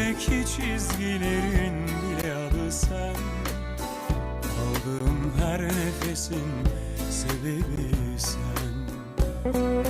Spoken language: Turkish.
Yüzümdeki çizgilerin bile adı sen. Aldığım her nefesin sebebi sen